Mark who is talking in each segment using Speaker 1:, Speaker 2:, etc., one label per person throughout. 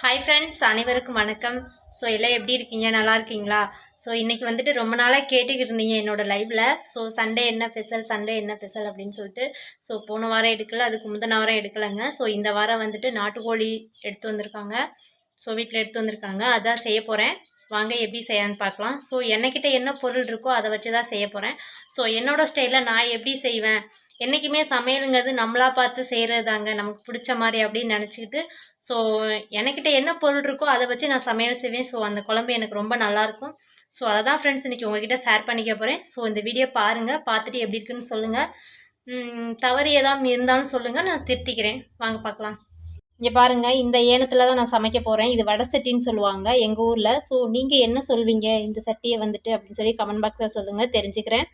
Speaker 1: hi friends அனைவருக்கும் வணக்கம் so எல்லாம் எப்படி இருக்கீங்க நல்லா இருக்கீங்களா ஸோ இன்றைக்கி வந்துட்டு ரொம்ப நாளாக கேட்டுக்கிட்டு இருந்தீங்க என்னோடய லைஃப்பில் ஸோ சண்டே என்ன ஸ்பெஷல் சண்டே என்ன ஸ்பெஷல் அப்படின்னு சொல்லிட்டு ஸோ போன வாரம் எடுக்கல அதுக்கு முந்தின வாரம் எடுக்கலைங்க ஸோ இந்த வாரம் வந்துட்டு நாட்டுக்கோழி எடுத்து வந்திருக்காங்க ஸோ வீட்டில் எடுத்து வந்திருக்காங்க அதான் செய்ய போகிறேன் வாங்க எப்படி செய்யலான்னு பார்க்கலாம் ஸோ என்னக்கிட்ட என்ன பொருள் இருக்கோ அதை வச்சு தான் செய்ய போகிறேன் ஸோ என்னோடய ஸ்டைலில் நான் எப்படி செய்வேன் என்றைக்குமே சமையலுங்கிறது நம்மளாக பார்த்து செய்கிறது தாங்க நமக்கு பிடிச்ச மாதிரி அப்படின்னு நினச்சிக்கிட்டு ஸோ எனக்கிட்ட என்ன பொருள் இருக்கோ அதை வச்சு நான் சமையல் செய்வேன் ஸோ அந்த குழம்பு எனக்கு ரொம்ப நல்லாயிருக்கும் ஸோ அதை தான் ஃப்ரெண்ட்ஸ் இன்றைக்கி உங்ககிட்ட ஷேர் பண்ணிக்க போகிறேன் ஸோ இந்த வீடியோ பாருங்கள் பார்த்துட்டு எப்படி இருக்குன்னு சொல்லுங்கள் தவறு ஏதாவது இருந்தாலும் சொல்லுங்கள் நான் திருத்திக்கிறேன் வாங்க பார்க்கலாம் இங்கே பாருங்கள் இந்த ஏனத்தில் தான் நான் சமைக்க போகிறேன் இது வடை சட்டின்னு சொல்லுவாங்க எங்கள் ஊரில் ஸோ நீங்கள் என்ன சொல்வீங்க இந்த சட்டியை வந்துட்டு அப்படின்னு சொல்லி கமெண்ட் பாக்ஸில் சொல்லுங்கள் தெரிஞ்சுக்கிறேன்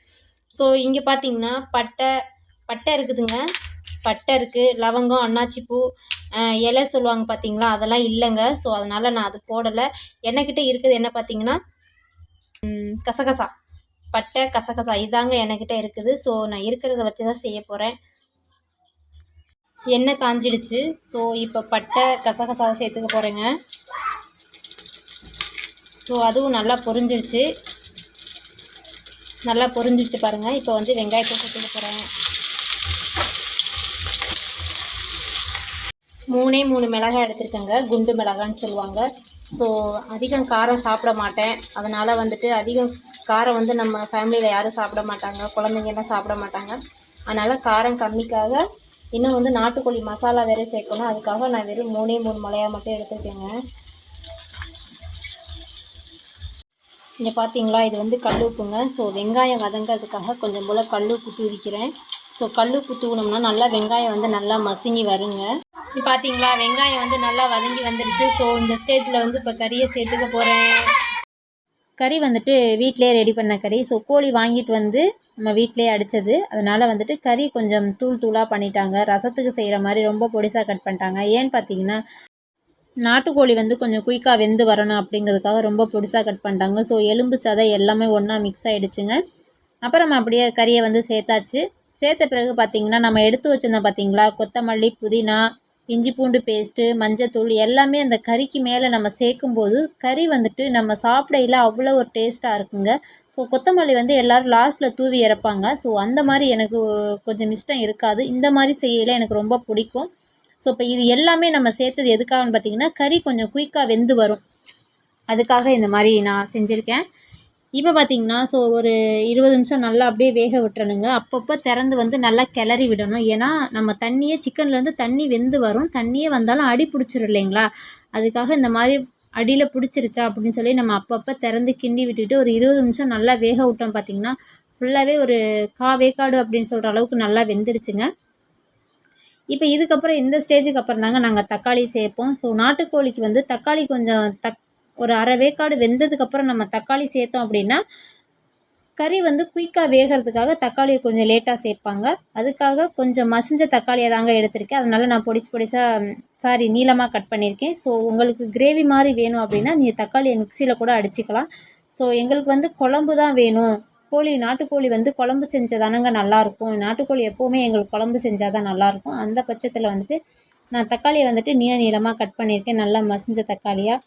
Speaker 1: ஸோ இங்கே பார்த்தீங்கன்னா பட்டை பட்டை இருக்குதுங்க பட்டை இருக்குது லவங்கம் அன்னாச்சிப்பூ இலை சொல்லுவாங்க பார்த்தீங்களா அதெல்லாம் இல்லைங்க ஸோ அதனால் நான் அது போடலை என்கிட்ட இருக்குது என்ன பார்த்தீங்கன்னா கசகசா பட்டை கசகசா இதாங்க என்கிட்ட இருக்குது ஸோ நான் இருக்கிறத வச்சு தான் செய்ய போகிறேன் எண்ணெய் காஞ்சிடுச்சு ஸோ இப்போ பட்டை கசகசாவை சேர்த்துக்க போகிறேங்க ஸோ அதுவும் நல்லா பொரிஞ்சிருச்சு நல்லா பொரிஞ்சிச்சு பாருங்கள் இப்போ வந்து வெங்காயத்தை சேர்த்துக்க போகிறேன் மூணே மூணு மிளகாய் எடுத்திருக்கேங்க குண்டு மிளகான்னு சொல்லுவாங்க ஸோ அதிகம் காரம் சாப்பிட மாட்டேன் அதனால் வந்துட்டு அதிகம் காரம் வந்து நம்ம ஃபேமிலியில் யாரும் சாப்பிட மாட்டாங்க குழந்தைங்கெல்லாம் சாப்பிட மாட்டாங்க அதனால் காரம் கம்மிக்காக இன்னும் வந்து நாட்டுக்கோழி மசாலா வேறு சேர்க்கணும் அதுக்காக நான் வெறும் மூணே மூணு மிளகாய் மட்டும் எடுத்துருக்கேங்க இங்கே பார்த்தீங்களா இது வந்து கல் உப்புங்க ஸோ வெங்காயம் வதங்கிறதுக்காக கொஞ்சம் போல் கல் உப்பு தூவிக்கிறேன் ஸோ கல் உப்பு தூவினோம்னா நல்லா வெங்காயம் வந்து நல்லா மசிங்கி வருங்க பார்த்தீங்களா வெங்காயம் வந்து நல்லா வதங்கி வந்துடுச்சு ஸோ இந்த ஸ்டேஜில் வந்து இப்போ கறியை சேர்த்துக்க போகிறேன் கறி வந்துட்டு வீட்டிலே ரெடி பண்ண கறி ஸோ கோழி வாங்கிட்டு வந்து நம்ம வீட்டிலே அடித்தது அதனால் வந்துட்டு கறி கொஞ்சம் தூள் தூளாக பண்ணிட்டாங்க ரசத்துக்கு செய்கிற மாதிரி ரொம்ப பொடிசாக கட் பண்ணிட்டாங்க ஏன்னு பார்த்தீங்கன்னா நாட்டுக்கோழி வந்து கொஞ்சம் குயிக்காக வெந்து வரணும் அப்படிங்கிறதுக்காக ரொம்ப பொடிசாக கட் பண்ணிட்டாங்க ஸோ எலும்பு சதை எல்லாமே ஒன்றா மிக்ஸ் ஆகிடுச்சுங்க அப்புறம் அப்படியே கறியை வந்து சேர்த்தாச்சு சேர்த்த பிறகு பார்த்திங்கன்னா நம்ம எடுத்து வச்சுருந்தோம் பார்த்திங்களா கொத்தமல்லி புதினா இஞ்சி பூண்டு பேஸ்ட்டு மஞ்சத்தூள் எல்லாமே அந்த கறிக்கு மேலே நம்ம சேர்க்கும்போது கறி வந்துட்டு நம்ம சாப்பிடையில் அவ்வளோ ஒரு டேஸ்ட்டாக இருக்குங்க ஸோ கொத்தமல்லி வந்து எல்லோரும் லாஸ்ட்டில் தூவி இறப்பாங்க ஸோ அந்த மாதிரி எனக்கு கொஞ்சம் இஷ்டம் இருக்காது இந்த மாதிரி செய்யல எனக்கு ரொம்ப பிடிக்கும் ஸோ இப்போ இது எல்லாமே நம்ம சேர்த்தது எதுக்காகன்னு பார்த்தீங்கன்னா கறி கொஞ்சம் குயிக்காக வெந்து வரும் அதுக்காக இந்த மாதிரி நான் செஞ்சுருக்கேன் இப்போ பார்த்தீங்கன்னா ஸோ ஒரு இருபது நிமிஷம் நல்லா அப்படியே வேக விட்டுறணுங்க அப்பப்போ திறந்து வந்து நல்லா கிளறி விடணும் ஏன்னா நம்ம தண்ணியே சிக்கன்லேருந்து தண்ணி வெந்து வரும் தண்ணியே வந்தாலும் அடி பிடிச்சிரும் இல்லைங்களா அதுக்காக இந்த மாதிரி அடியில் பிடிச்சிருச்சா அப்படின்னு சொல்லி நம்ம அப்பப்போ திறந்து கிண்டி விட்டுட்டு ஒரு இருபது நிமிஷம் நல்லா வேக விட்டோம் பார்த்திங்கன்னா ஃபுல்லாகவே ஒரு கா வேக்காடு அப்படின்னு சொல்கிற அளவுக்கு நல்லா வெந்துருச்சுங்க இப்போ இதுக்கப்புறம் இந்த ஸ்டேஜுக்கு அப்புறம் தாங்க நாங்கள் தக்காளி சேர்ப்போம் ஸோ நாட்டுக்கோழிக்கு வந்து தக்காளி கொஞ்சம் தக் ஒரு அரை வேக்காடு வெந்ததுக்கப்புறம் நம்ம தக்காளி சேர்த்தோம் அப்படின்னா கறி வந்து குயிக்காக வேகிறதுக்காக தக்காளியை கொஞ்சம் லேட்டாக சேர்ப்பாங்க அதுக்காக கொஞ்சம் மசிஞ்ச தக்காளியை தாங்க எடுத்திருக்கேன் அதனால் நான் பொடிச்சு பொடிசாக சாரி நீளமாக கட் பண்ணியிருக்கேன் ஸோ உங்களுக்கு கிரேவி மாதிரி வேணும் அப்படின்னா நீங்கள் தக்காளியை மிக்சியில் கூட அடிச்சுக்கலாம் ஸோ எங்களுக்கு வந்து குழம்பு தான் வேணும் கோழி நாட்டுக்கோழி வந்து குழம்பு செஞ்சதானங்க நல்லாயிருக்கும் நாட்டுக்கோழி எப்போவுமே எங்களுக்கு குழம்பு செஞ்சால் தான் நல்லாயிருக்கும் அந்த பட்சத்தில் வந்துட்டு நான் தக்காளியை வந்துட்டு நீள நீளமாக கட் பண்ணியிருக்கேன் நல்லா மசிஞ்ச தக்காளியாக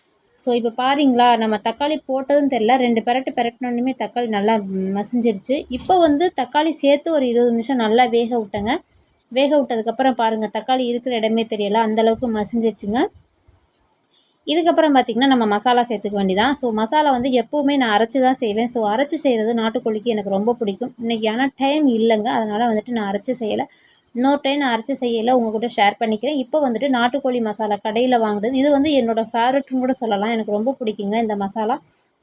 Speaker 1: ஸோ இப்போ பாருங்களா நம்ம தக்காளி போட்டதும் தெரில ரெண்டு பெரட்டு பெரட்டினோன்னுமே தக்காளி நல்லா மசிஞ்சிருச்சு இப்போ வந்து தக்காளி சேர்த்து ஒரு இருபது நிமிஷம் நல்லா வேக விட்டேங்க வேக விட்டதுக்கப்புறம் பாருங்கள் தக்காளி இருக்கிற இடமே தெரியல அந்தளவுக்கு மசிஞ்சிருச்சுங்க இதுக்கப்புறம் பார்த்திங்கன்னா நம்ம மசாலா சேர்த்துக்க வேண்டியதான் ஸோ மசாலா வந்து எப்போவுமே நான் அரைச்சி தான் செய்வேன் ஸோ அரைச்சி செய்கிறது நாட்டுக்கோழிக்கு எனக்கு ரொம்ப பிடிக்கும் இன்றைக்கி ஆனால் டைம் இல்லைங்க அதனால் வந்துட்டு நான் அரைச்சி செய்யலை இன்னொரு டைம் நான் அரைச்சி செய்யலை உங்கள்கிட்ட ஷேர் பண்ணிக்கிறேன் இப்போ வந்துட்டு நாட்டுக்கோழி மசாலா கடையில் வாங்குறது இது வந்து என்னோடய ஃபேவரட்னு கூட சொல்லலாம் எனக்கு ரொம்ப பிடிக்குங்க இந்த மசாலா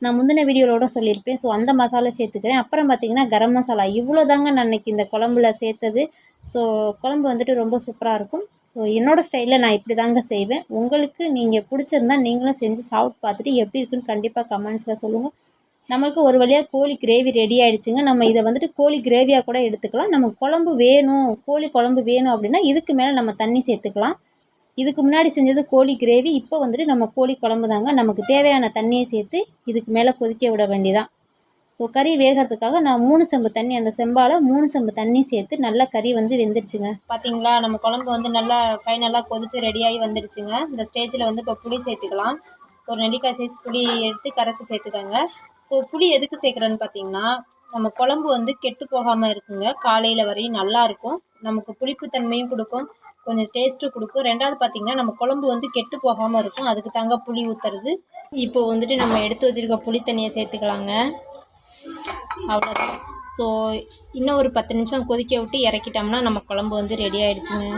Speaker 1: நான் முந்தின வீடியோவோட சொல்லியிருப்பேன் ஸோ அந்த மசாலா சேர்த்துக்கிறேன் அப்புறம் பார்த்திங்கன்னா கரம் மசாலா இவ்வளோ தாங்க நான் இன்றைக்கி இந்த குழம்புல சேர்த்தது ஸோ குழம்பு வந்துட்டு ரொம்ப சூப்பராக இருக்கும் ஸோ என்னோடய ஸ்டைலில் நான் இப்படி தாங்க செய்வேன் உங்களுக்கு நீங்கள் பிடிச்சிருந்தா நீங்களும் செஞ்சு சாப்பிட்டு பார்த்துட்டு எப்படி இருக்குன்னு கண்டிப்பாக கமெண்ட்ஸில் சொல்லுங்கள் நம்மளுக்கு ஒரு வழியாக கோழி கிரேவி ரெடி ஆகிடுச்சிங்க நம்ம இதை வந்துட்டு கோழி கிரேவியாக கூட எடுத்துக்கலாம் நம்ம குழம்பு வேணும் கோழி குழம்பு வேணும் அப்படின்னா இதுக்கு மேலே நம்ம தண்ணி சேர்த்துக்கலாம் இதுக்கு முன்னாடி செஞ்சது கோழி கிரேவி இப்போ வந்துட்டு நம்ம கோழி குழம்பு தாங்க நமக்கு தேவையான தண்ணியை சேர்த்து இதுக்கு மேலே கொதிக்க விட வேண்டிதான் ஸோ கறி வேகிறதுக்காக நான் மூணு செம்பு தண்ணி அந்த செம்பால் மூணு செம்பு தண்ணி சேர்த்து நல்லா கறி வந்து வெந்துருச்சுங்க பார்த்தீங்களா நம்ம குழம்பு வந்து நல்லா ஃபைனலாக கொதித்து ரெடியாகி வந்துடுச்சுங்க இந்த ஸ்டேஜில் வந்து இப்போ புளி சேர்த்துக்கலாம் ஒரு நெல்லிக்காய் சைஸ் புளி எடுத்து கரைச்சி சேர்த்துக்கோங்க ஸோ புளி எதுக்கு சேர்க்குறேன்னு பார்த்தீங்கன்னா நம்ம குழம்பு வந்து கெட்டு போகாமல் இருக்குங்க காலையில் வரையும் நல்லாயிருக்கும் நமக்கு புளிப்புத்தன்மையும் கொடுக்கும் கொஞ்சம் டேஸ்ட்டும் கொடுக்கும் ரெண்டாவது பார்த்தீங்கன்னா நம்ம குழம்பு வந்து கெட்டு போகாமல் இருக்கும் அதுக்கு தாங்க புளி ஊற்றுறது இப்போ வந்துட்டு நம்ம எடுத்து வச்சுருக்க புளி தண்ணியை சேர்த்துக்கலாங்க அவ்வளோதான் ஸோ இன்னும் ஒரு பத்து நிமிஷம் கொதிக்க விட்டு இறக்கிட்டோம்னா நம்ம குழம்பு வந்து ரெடி ஆகிடுச்சுங்க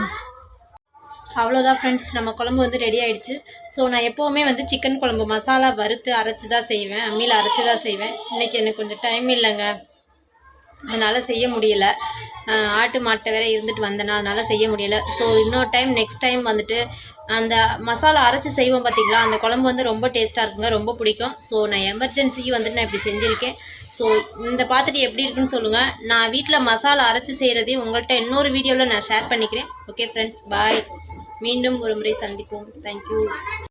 Speaker 1: அவ்வளோதான் ஃப்ரெண்ட்ஸ் நம்ம குழம்பு வந்து ரெடி ஆகிடுச்சு ஸோ நான் எப்போவுமே வந்து சிக்கன் குழம்பு மசாலா வறுத்து அரைச்சி தான் செய்வேன் அம்மியில் அரைச்சி தான் செய்வேன் இன்றைக்கி எனக்கு கொஞ்சம் டைம் இல்லைங்க அதனால் செய்ய முடியல ஆட்டு மாட்டை வேற இருந்துட்டு வந்தேன்னா அதனால் செய்ய முடியல ஸோ இன்னொரு டைம் நெக்ஸ்ட் டைம் வந்துட்டு அந்த மசாலா அரைச்சி செய்வோம் பார்த்திங்களா அந்த குழம்பு வந்து ரொம்ப டேஸ்ட்டாக இருக்குங்க ரொம்ப பிடிக்கும் ஸோ நான் எமர்ஜென்சிக்கு வந்துட்டு நான் இப்படி செஞ்சுருக்கேன் ஸோ இந்த பார்த்துட்டு எப்படி இருக்குன்னு சொல்லுங்கள் நான் வீட்டில் மசாலா அரைச்சி செய்கிறதையும் உங்கள்கிட்ட இன்னொரு வீடியோவில் நான் ஷேர் பண்ணிக்கிறேன் ஓகே ஃப்ரெண்ட்ஸ் பாய் மீண்டும் ஒரு முறை சந்திப்போம் தேங்க்யூ